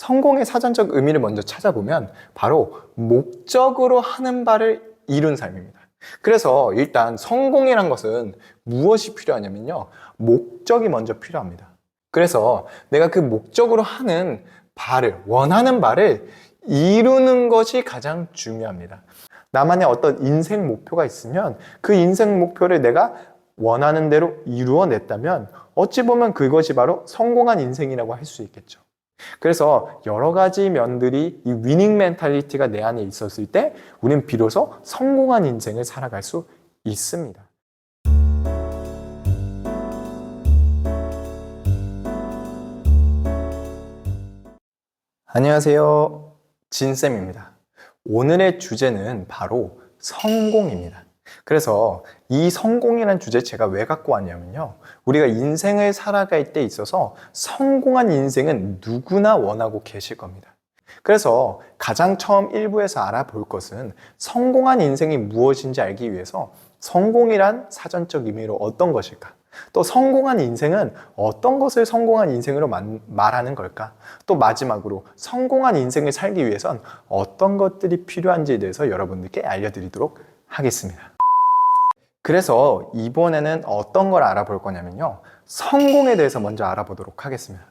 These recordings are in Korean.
성공의 사전적 의미를 먼저 찾아보면 바로 목적으로 하는 바를 이룬 삶입니다. 그래서 일단 성공이란 것은 무엇이 필요하냐면요. 목적이 먼저 필요합니다. 그래서 내가 그 목적으로 하는 바를, 원하는 바를 이루는 것이 가장 중요합니다. 나만의 어떤 인생 목표가 있으면 그 인생 목표를 내가 원하는 대로 이루어냈다면 어찌 보면 그것이 바로 성공한 인생이라고 할 수 있겠죠. 그래서 여러 가지 면들이 이 위닝 멘탈리티가 내 안에 있었을 때 우리는 비로소 성공한 인생을 살아갈 수 있습니다. 안녕하세요. 진쌤입니다. 오늘의 주제는 바로 성공입니다. 그래서 이 성공이라는 주제 제가 왜 갖고 왔냐면요. 우리가 인생을 살아갈 때 있어서 성공한 인생은 누구나 원하고 계실 겁니다. 그래서 가장 처음 일부에서 알아볼 것은 성공한 인생이 무엇인지 알기 위해서 성공이란 사전적 의미로 어떤 것일까? 또 성공한 인생은 어떤 것을 성공한 인생으로 만- 말하는 걸까? 또 마지막으로 성공한 인생을 살기 위해선 어떤 것들이 필요한지에 대해서 여러분들께 알려드리도록 하겠습니다. 그래서 이번에는 어떤 걸 알아볼 거냐면요. 성공에 대해서 먼저 알아보도록 하겠습니다.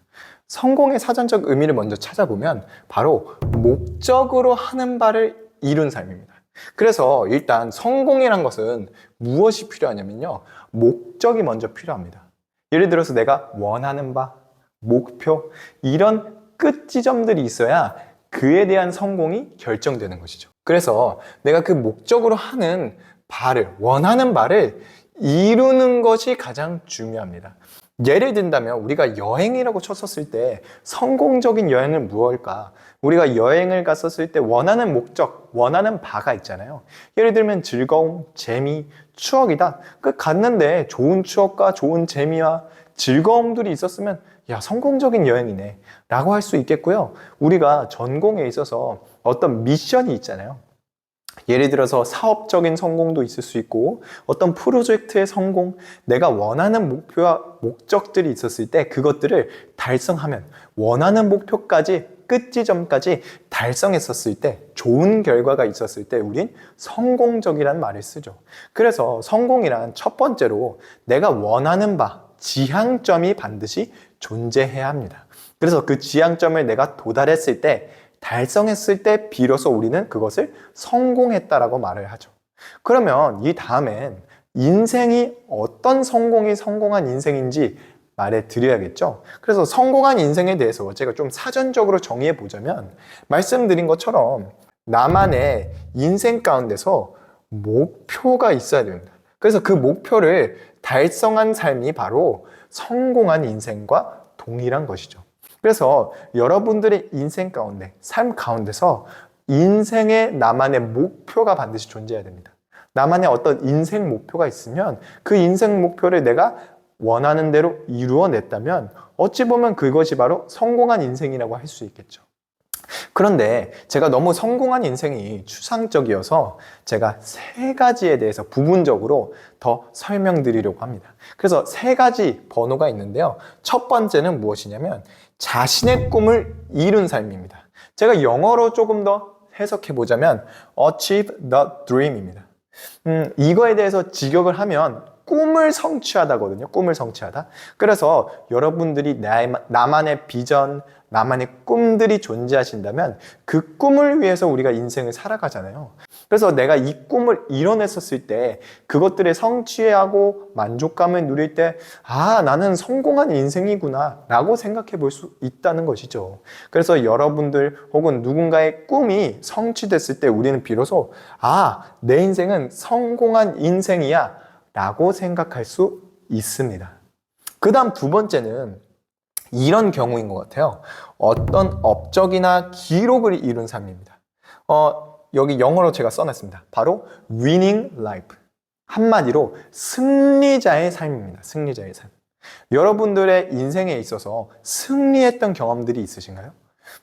성공의 사전적 의미를 먼저 찾아보면 바로 목적으로 하는 바를 이룬 삶입니다. 그래서 일단 성공이란 것은 무엇이 필요하냐면요. 목적이 먼저 필요합니다. 예를 들어서 내가 원하는 바, 목표, 이런 끝 지점들이 있어야 그에 대한 성공이 결정되는 것이죠. 그래서 내가 그 목적으로 하는 바를, 원하는 바를 이루는 것이 가장 중요합니다. 예를 든다면 우리가 여행이라고 쳤었을 때 성공적인 여행은 무엇일까? 우리가 여행을 갔었을 때 원하는 목적, 원하는 바가 있잖아요. 예를 들면 즐거움, 재미, 추억이다. 그 갔는데 좋은 추억과 좋은 재미와 즐거움들이 있었으면 야, 성공적인 여행이네. 라고 할 수 있겠고요. 우리가 전공에 있어서 어떤 미션이 있잖아요. 예를 들어서 사업적인 성공도 있을 수 있고 어떤 프로젝트의 성공, 내가 원하는 목표와 목적들이 있었을 때 그것들을 달성하면 원하는 목표까지 끝 지점까지 달성했었을 때 좋은 결과가 있었을 때 우린 성공적이라는 말을 쓰죠. 그래서 성공이란 첫 번째로 내가 원하는 바, 지향점이 반드시 존재해야 합니다. 그래서 그 지향점을 내가 도달했을 때 달성했을 때 비로소 우리는 그것을 성공했다라고 말을 하죠. 그러면 이 다음엔 인생이 어떤 성공이 성공한 인생인지 말해 드려야겠죠. 그래서 성공한 인생에 대해서 제가 좀 사전적으로 정의해 보자면 말씀드린 것처럼 나만의 인생 가운데서 목표가 있어야 됩니다. 그래서 그 목표를 달성한 삶이 바로 성공한 인생과 동일한 것이죠. 그래서 여러분들의 인생 가운데, 삶 가운데서 인생의 나만의 목표가 반드시 존재해야 됩니다. 나만의 어떤 인생 목표가 있으면 그 인생 목표를 내가 원하는 대로 이루어냈다면 어찌 보면 그것이 바로 성공한 인생이라고 할 수 있겠죠. 그런데 제가 너무 성공한 인생이 추상적이어서 제가 세 가지에 대해서 부분적으로 더 설명드리려고 합니다. 그래서 세 가지 번호가 있는데요. 첫 번째는 무엇이냐면 자신의 꿈을 이룬 삶입니다. 제가 영어로 조금 더 해석해 보자면 achieve the dream입니다. 음, 이거에 대해서 직역을 하면 꿈을 성취하다거든요. 꿈을 성취하다. 그래서 여러분들이 나, 나만의 비전, 나만의 꿈들이 존재하신다면 그 꿈을 위해서 우리가 인생을 살아가잖아요. 그래서 내가 이 꿈을 이뤄냈었을 때 그것들에 성취하고 만족감을 누릴 때 아, 나는 성공한 인생이구나 라고 생각해 볼 수 있다는 것이죠. 그래서 여러분들 혹은 누군가의 꿈이 성취됐을 때 우리는 비로소 아, 내 인생은 성공한 인생이야 라고 생각할 수 있습니다. 그 다음 두 번째는 이런 경우인 것 같아요. 어떤 업적이나 기록을 이룬 삶입니다. 어, 여기 영어로 제가 써놨습니다. 바로 winning life. 한마디로 승리자의 삶입니다. 승리자의 삶. 여러분들의 인생에 있어서 승리했던 경험들이 있으신가요?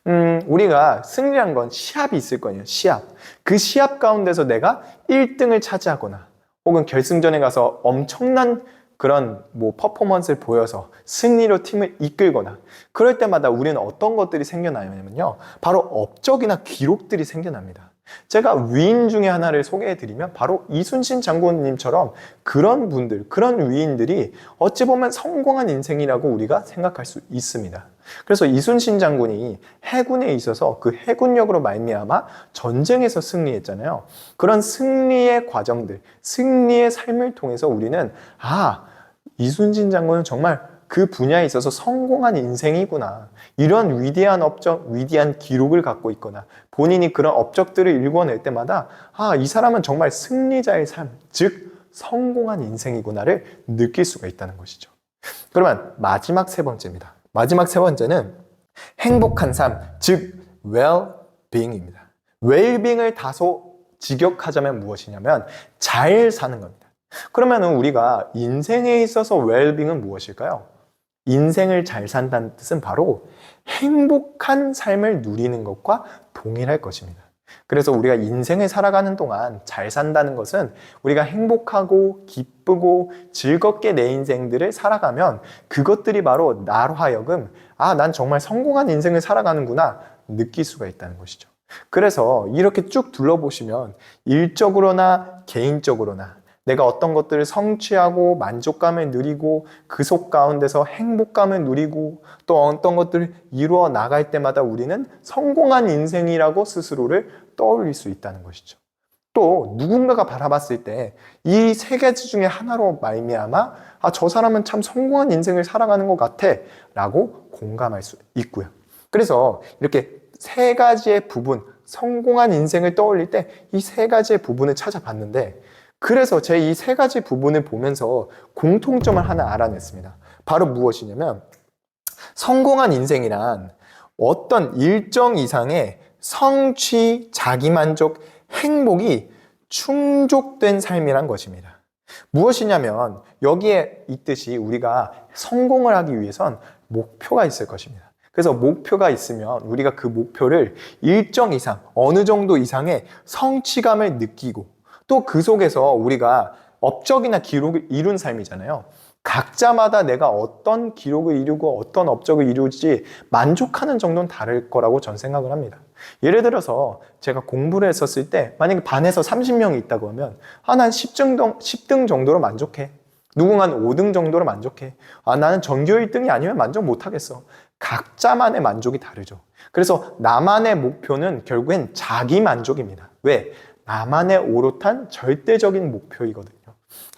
음, 우리가 승리한 건 시합이 있을 거예요. 시합. 그 시합 가운데서 내가 1등을 차지하거나 혹은 결승전에 가서 엄청난 그런 뭐 퍼포먼스를 보여서 승리로 팀을 이끌거나 그럴 때마다 우리는 어떤 것들이 생겨나냐면요. 바로 업적이나 기록들이 생겨납니다. 제가 위인 중에 하나를 소개해 드리면 바로 이순신 장군님처럼 그런 분들, 그런 위인들이 어찌 보면 성공한 인생이라고 우리가 생각할 수 있습니다. 그래서 이순신 장군이 해군에 있어서 그 해군력으로 말미암아 전쟁에서 승리했잖아요. 그런 승리의 과정들, 승리의 삶을 통해서 우리는 아, 이순신 장군은 정말 그 분야에 있어서 성공한 인생이구나. 이런 위대한 업적, 위대한 기록을 갖고 있거나 본인이 그런 업적들을 일궈낼 때마다 아, 이 사람은 정말 승리자의 삶, 즉 성공한 인생이구나를 느낄 수가 있다는 것이죠. 그러면 마지막 세 번째입니다. 마지막 세 번째는 행복한 삶, 즉 well-being입니다. well-being을 다소 직역하자면 무엇이냐면 잘 사는 겁니다. 그러면 우리가 인생에 있어서 well-being은 무엇일까요? 인생을 잘 산다는 뜻은 바로 행복한 삶을 누리는 것과 동일할 것입니다. 그래서 우리가 인생을 살아가는 동안 잘 산다는 것은 우리가 행복하고 기쁘고 즐겁게 내 인생들을 살아가면 그것들이 바로 나로 하여금 아, 난 정말 성공한 인생을 살아가는구나 느낄 수가 있다는 것이죠. 그래서 이렇게 쭉 둘러보시면 일적으로나 개인적으로나 내가 어떤 것들을 성취하고 만족감을 누리고 그 속 가운데서 행복감을 누리고 또 어떤 것들을 이루어 나갈 때마다 우리는 성공한 인생이라고 스스로를 떠올릴 수 있다는 것이죠. 또 누군가가 바라봤을 때 이 세 가지 중에 하나로 말미암아 아 저 사람은 참 성공한 인생을 살아가는 것 같아라고 공감할 수 있고요. 그래서 이렇게 세 가지의 부분 성공한 인생을 떠올릴 때 이 세 가지의 부분을 찾아봤는데 그래서 제 이 세 가지 부분을 보면서 공통점을 하나 알아냈습니다. 바로 무엇이냐면 성공한 인생이란 어떤 일정 이상의 성취, 자기만족, 행복이 충족된 삶이란 것입니다. 무엇이냐면 여기에 있듯이 우리가 성공을 하기 위해선 목표가 있을 것입니다. 그래서 목표가 있으면 우리가 그 목표를 일정 이상, 어느 정도 이상의 성취감을 느끼고 또 그 속에서 우리가 업적이나 기록을 이룬 삶이잖아요. 각자마다 내가 어떤 기록을 이루고 어떤 업적을 이루지 만족하는 정도는 다를 거라고 전 생각을 합니다. 예를 들어서 제가 공부를 했었을 때 만약에 반에서 30명이 있다고 하면 아, 난 10등, 10등 정도로 만족해. 누군가는 5등 정도로 만족해. 아, 나는 전교 1등이 아니면 만족 못 하겠어. 각자만의 만족이 다르죠. 그래서 나만의 목표는 결국엔 자기 만족입니다. 왜? 나만의 오롯한 절대적인 목표이거든요.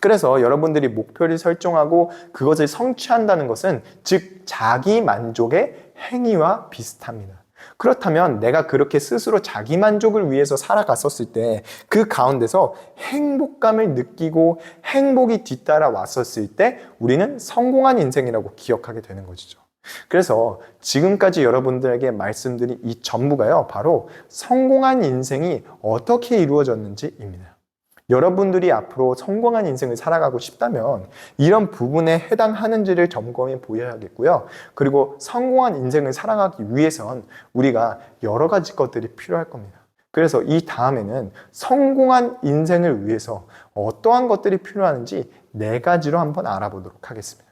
그래서 여러분들이 목표를 설정하고 그것을 성취한다는 것은 즉 자기 만족의 행위와 비슷합니다. 그렇다면 내가 그렇게 스스로 자기 만족을 위해서 살아갔었을 때 그 가운데서 행복감을 느끼고 행복이 뒤따라 왔었을 때 우리는 성공한 인생이라고 기억하게 되는 것이죠. 그래서 지금까지 여러분들에게 말씀드린 이 전부가요, 바로 성공한 인생이 어떻게 이루어졌는지입니다. 여러분들이 앞으로 성공한 인생을 살아가고 싶다면 이런 부분에 해당하는지를 점검해 보여야겠고요. 그리고 성공한 인생을 살아가기 위해선 우리가 여러 가지 것들이 필요할 겁니다. 그래서 이 다음에는 성공한 인생을 위해서 어떠한 것들이 필요한지 네 가지로 한번 알아보도록 하겠습니다.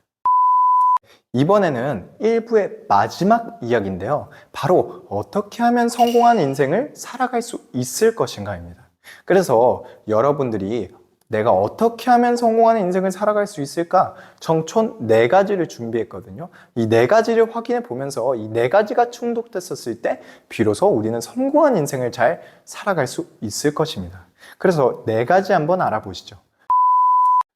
이번에는 1부의 마지막 이야기인데요. 바로 어떻게 하면 성공한 인생을 살아갈 수 있을 것인가입니다. 그래서 여러분들이 내가 어떻게 하면 성공한 인생을 살아갈 수 있을까? 정촌 네 가지를 준비했거든요. 이 네 가지를 확인해 보면서 이 네 가지가 충족됐었을 때 비로소 우리는 성공한 인생을 잘 살아갈 수 있을 것입니다. 그래서 네 가지 한번 알아보시죠.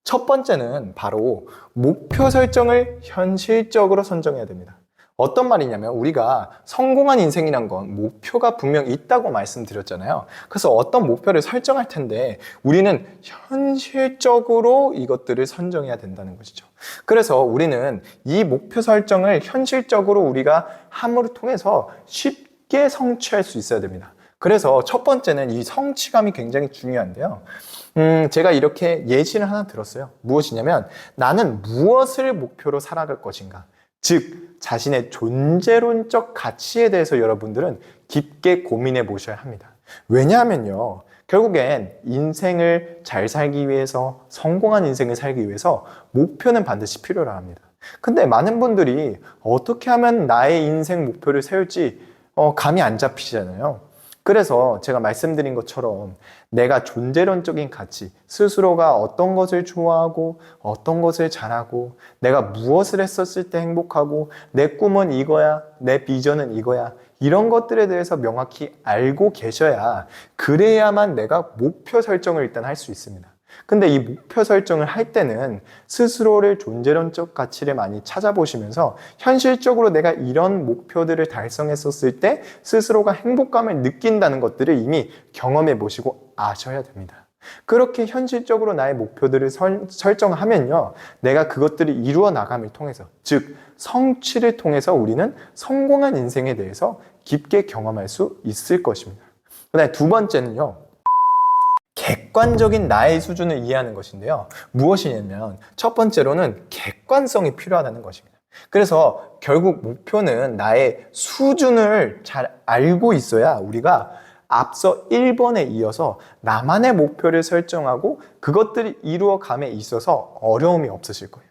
첫 번째는 바로 목표 설정을 현실적으로 선정해야 됩니다. 어떤 말이냐면 우리가 성공한 인생이란 건 목표가 분명 있다고 말씀드렸잖아요. 그래서 어떤 목표를 설정할 텐데 우리는 현실적으로 이것들을 선정해야 된다는 것이죠. 그래서 우리는 이 목표 설정을 현실적으로 우리가 함으로 통해서 쉽게 성취할 수 있어야 됩니다. 그래서 첫 번째는 이 성취감이 굉장히 중요한데요. 음, 제가 이렇게 예시를 하나 들었어요. 무엇이냐면 나는 무엇을 목표로 살아갈 것인가? 즉, 자신의 존재론적 가치에 대해서 여러분들은 깊게 고민해 보셔야 합니다. 왜냐하면요. 결국엔 인생을 잘 살기 위해서, 성공한 인생을 살기 위해서 목표는 반드시 필요로 합니다. 근데 많은 분들이 어떻게 하면 나의 인생 목표를 세울지 어, 감이 안 잡히잖아요. 그래서 제가 말씀드린 것처럼 내가 존재론적인 가치, 스스로가 어떤 것을 좋아하고 어떤 것을 잘하고 내가 무엇을 했었을 때 행복하고 내 꿈은 이거야, 내 비전은 이거야. 이런 것들에 대해서 명확히 알고 계셔야 그래야만 내가 목표 설정을 일단 할 수 있습니다. 근데 이 목표 설정을 할 때는 스스로를 존재론적 가치를 많이 찾아보시면서 현실적으로 내가 이런 목표들을 달성했었을 때 스스로가 행복감을 느낀다는 것들을 이미 경험해 보시고 아셔야 됩니다. 그렇게 현실적으로 나의 목표들을 설, 설정하면요. 내가 그것들을 이루어 나감을 통해서, 즉, 성취를 통해서 우리는 성공한 인생에 대해서 깊게 경험할 수 있을 것입니다. 그 다음에 두 번째는요. 객관적인 나의 수준을 이해하는 것인데요. 무엇이냐면 첫 번째로는 객관성이 필요하다는 것입니다. 그래서 결국 목표는 나의 수준을 잘 알고 있어야 우리가 앞서 1번에 이어서 나만의 목표를 설정하고 그것들을 이루어감에 있어서 어려움이 없으실 거예요.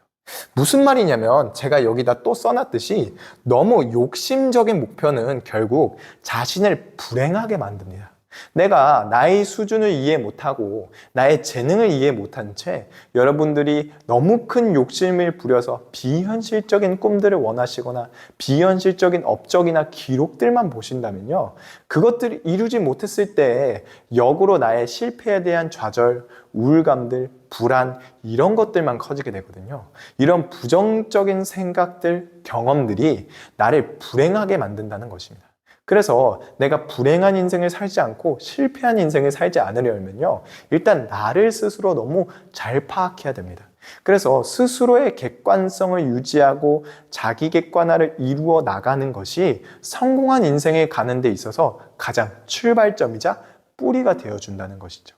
무슨 말이냐면 제가 여기다 또 써놨듯이 너무 욕심적인 목표는 결국 자신을 불행하게 만듭니다. 내가 나의 수준을 이해 못하고 나의 재능을 이해 못한 채 여러분들이 너무 큰 욕심을 부려서 비현실적인 꿈들을 원하시거나 비현실적인 업적이나 기록들만 보신다면요. 그것들을 이루지 못했을 때 역으로 나의 실패에 대한 좌절, 우울감들, 불안 이런 것들만 커지게 되거든요. 이런 부정적인 생각들, 경험들이 나를 불행하게 만든다는 것입니다. 그래서 내가 불행한 인생을 살지 않고 실패한 인생을 살지 않으려면요. 일단 나를 스스로 너무 잘 파악해야 됩니다. 그래서 스스로의 객관성을 유지하고 자기 객관화를 이루어 나가는 것이 성공한 인생에 가는 데 있어서 가장 출발점이자 뿌리가 되어준다는 것이죠.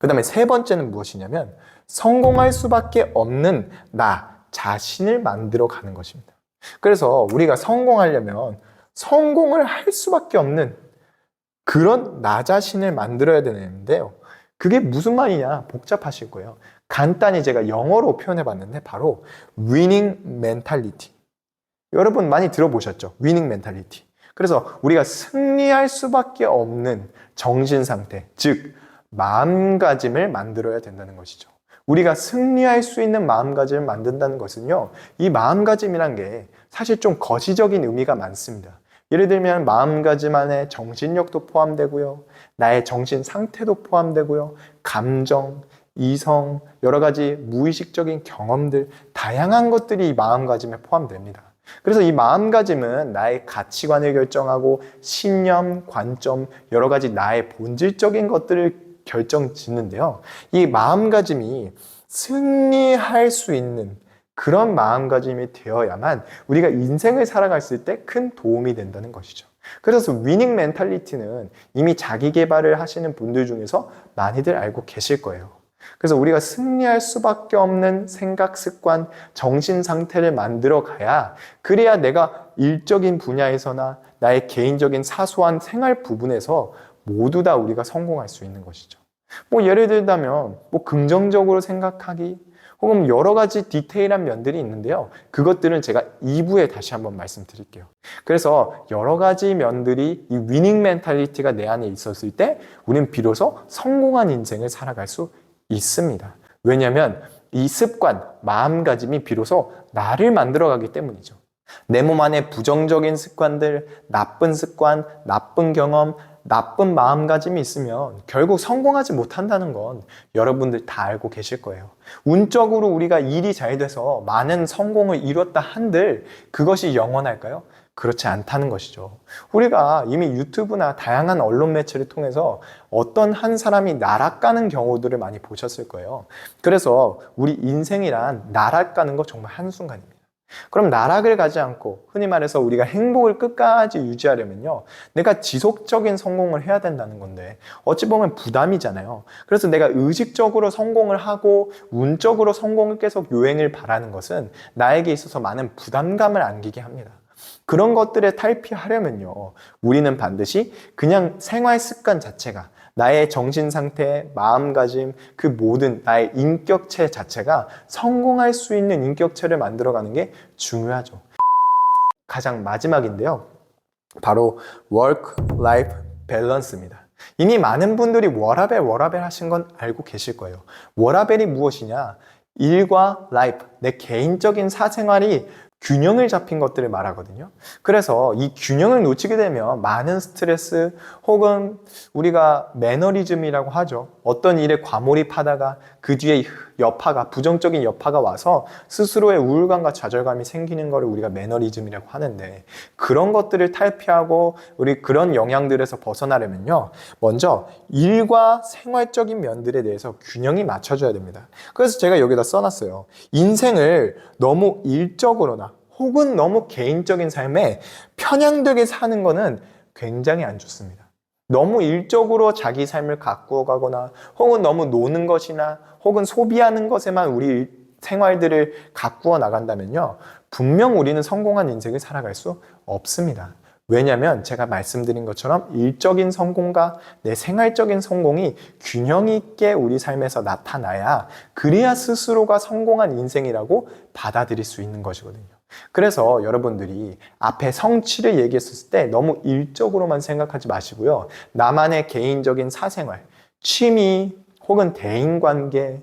그 다음에 세 번째는 무엇이냐면 성공할 수밖에 없는 나 자신을 만들어 가는 것입니다. 그래서 우리가 성공하려면 성공을 할 수밖에 없는 그런 나 자신을 만들어야 되는데요. 그게 무슨 말이냐? 복잡하실 거예요. 간단히 제가 영어로 표현해 봤는데 바로 winning mentality. 여러분 많이 들어보셨죠? winning mentality. 그래서 우리가 승리할 수밖에 없는 정신 상태, 즉 마음가짐을 만들어야 된다는 것이죠. 우리가 승리할 수 있는 마음가짐을 만든다는 것은요, 이 마음가짐이란 게 사실 좀 거시적인 의미가 많습니다. 예를 들면 마음가짐 안에 정신력도 포함되고요, 나의 정신 상태도 포함되고요, 감정, 이성, 여러 가지 무의식적인 경험들, 다양한 것들이 이 마음가짐에 포함됩니다. 그래서 이 마음가짐은 나의 가치관을 결정하고 신념, 관점, 여러 가지 나의 본질적인 것들을 결정 짓는데요. 이 마음가짐이 승리할 수 있는 그런 마음가짐이 되어야만 우리가 인생을 살아갔을 때 큰 도움이 된다는 것이죠. 그래서 위닝 멘탈리티는 이미 자기 개발을 하시는 분들 중에서 많이들 알고 계실 거예요. 그래서 우리가 승리할 수밖에 없는 생각 습관, 정신 상태를 만들어 가야 그래야 내가 일적인 분야에서나 나의 개인적인 사소한 생활 부분에서 모두 다 우리가 성공할 수 있는 것이죠. 뭐 예를 들자면 뭐 긍정적으로 생각하기 혹은 여러 가지 디테일한 면들이 있는데요. 그것들은 제가 2부에 다시 한번 말씀드릴게요. 그래서 여러 가지 면들이 이 위닝 멘탈리티가 내 안에 있었을 때 우리는 비로소 성공한 인생을 살아갈 수 있습니다. 왜냐하면 이 습관, 마음가짐이 비로소 나를 만들어가기 때문이죠. 내 몸 안에 부정적인 습관들, 나쁜 습관, 나쁜 경험, 나쁜 마음가짐이 있으면 결국 성공하지 못한다는 건 여러분들 다 알고 계실 거예요. 운적으로 우리가 일이 잘 돼서 많은 성공을 이뤘다 한들 그것이 영원할까요? 그렇지 않다는 것이죠. 우리가 이미 유튜브나 다양한 언론 매체를 통해서 어떤 한 사람이 나락가는 경우들을 많이 보셨을 거예요. 그래서 우리 인생이란 나락가는 거 정말 한순간입니다. 그럼 나락을 가지 않고 흔히 말해서 우리가 행복을 끝까지 유지하려면요. 내가 지속적인 성공을 해야 된다는 건데 어찌 보면 부담이잖아요. 그래서 내가 의식적으로 성공을 하고 운적으로 성공을 계속 요행을 바라는 것은 나에게 있어서 많은 부담감을 안기게 합니다. 그런 것들에 탈피하려면요. 우리는 반드시 그냥 생활 습관 자체가 나의 정신 상태, 마음가짐, 그 모든 나의 인격체 자체가 성공할 수 있는 인격체를 만들어가는 게 중요하죠. 가장 마지막인데요. 바로 work-life balance입니다. 이미 많은 분들이 워라벨, 워라벨 하신 건 알고 계실 거예요. 워라벨이 무엇이냐? 일과 라이프, 내 개인적인 사생활이 균형을 잡힌 것들을 말하거든요. 그래서 이 균형을 놓치게 되면 많은 스트레스 혹은 우리가 매너리즘이라고 하죠. 어떤 일에 과몰입하다가 그 뒤에 여파가, 부정적인 여파가 와서 스스로의 우울감과 좌절감이 생기는 것을 우리가 매너리즘이라고 하는데 그런 것들을 탈피하고 우리 그런 영향들에서 벗어나려면요. 먼저 일과 생활적인 면들에 대해서 균형이 맞춰져야 됩니다. 그래서 제가 여기다 써놨어요. 인생을 너무 일적으로나 혹은 너무 개인적인 삶에 편향되게 사는 거는 굉장히 안 좋습니다. 너무 일적으로 자기 삶을 가꾸어 가거나 혹은 너무 노는 것이나 혹은 소비하는 것에만 우리 생활들을 가꾸어 나간다면요. 분명 우리는 성공한 인생을 살아갈 수 없습니다. 왜냐하면 제가 말씀드린 것처럼 일적인 성공과 내 생활적인 성공이 균형 있게 우리 삶에서 나타나야 그래야 스스로가 성공한 인생이라고 받아들일 수 있는 것이거든요. 그래서 여러분들이 앞에 성취를 얘기했을 때 너무 일적으로만 생각하지 마시고요. 나만의 개인적인 사생활, 취미, 혹은 대인관계,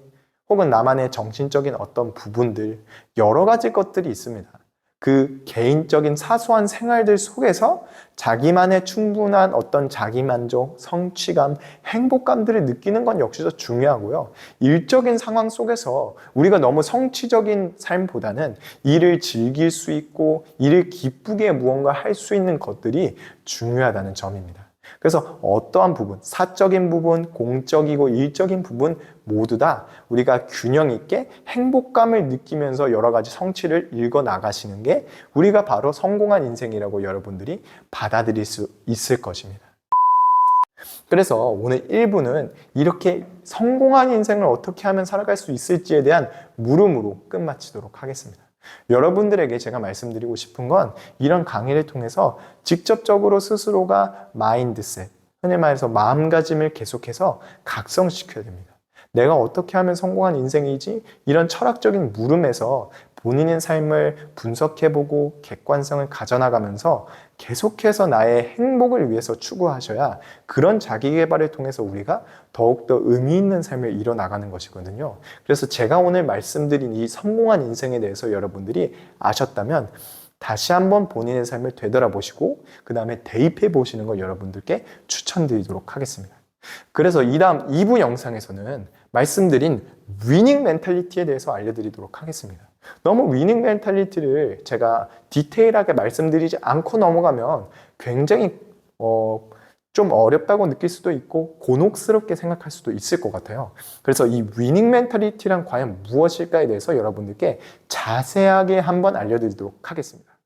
혹은 나만의 정신적인 어떤 부분들, 여러 가지 것들이 있습니다. 그 개인적인 사소한 생활들 속에서 자기만의 충분한 어떤 자기만족, 성취감, 행복감들을 느끼는 건 역시도 중요하고요. 일적인 상황 속에서 우리가 너무 성취적인 삶보다는 일을 즐길 수 있고 일을 기쁘게 무언가 할 수 있는 것들이 중요하다는 점입니다. 그래서 어떠한 부분, 사적인 부분, 공적이고 일적인 부분 모두 다 우리가 균형 있게 행복감을 느끼면서 여러 가지 성취를 읽어 나가시는 게 우리가 바로 성공한 인생이라고 여러분들이 받아들일 수 있을 것입니다. 그래서 오늘 1부는 이렇게 성공한 인생을 어떻게 하면 살아갈 수 있을지에 대한 물음으로 끝마치도록 하겠습니다. 여러분들에게 제가 말씀드리고 싶은 건 이런 강의를 통해서 직접적으로 스스로가 마인드셋, 흔히 말해서 마음가짐을 계속해서 각성시켜야 됩니다. 내가 어떻게 하면 성공한 인생이지? 이런 철학적인 물음에서 본인의 삶을 분석해보고 객관성을 가져나가면서 계속해서 나의 행복을 위해서 추구하셔야 그런 자기 개발을 통해서 우리가 더욱더 의미 있는 삶을 이뤄나가는 것이거든요. 그래서 제가 오늘 말씀드린 이 성공한 인생에 대해서 여러분들이 아셨다면 다시 한번 본인의 삶을 되돌아보시고 그 다음에 대입해 보시는 걸 여러분들께 추천드리도록 하겠습니다. 그래서 이 다음 2부 영상에서는 말씀드린 위닝 멘탈리티에 대해서 알려드리도록 하겠습니다. 너무 위닝 멘탈리티를 제가 디테일하게 말씀드리지 않고 넘어가면 굉장히 어, 좀 어렵다고 느낄 수도 있고 곤혹스럽게 생각할 수도 있을 것 같아요. 그래서 이 위닝 멘탈리티란 과연 무엇일까에 대해서 여러분들께 자세하게 한번 알려드리도록 하겠습니다.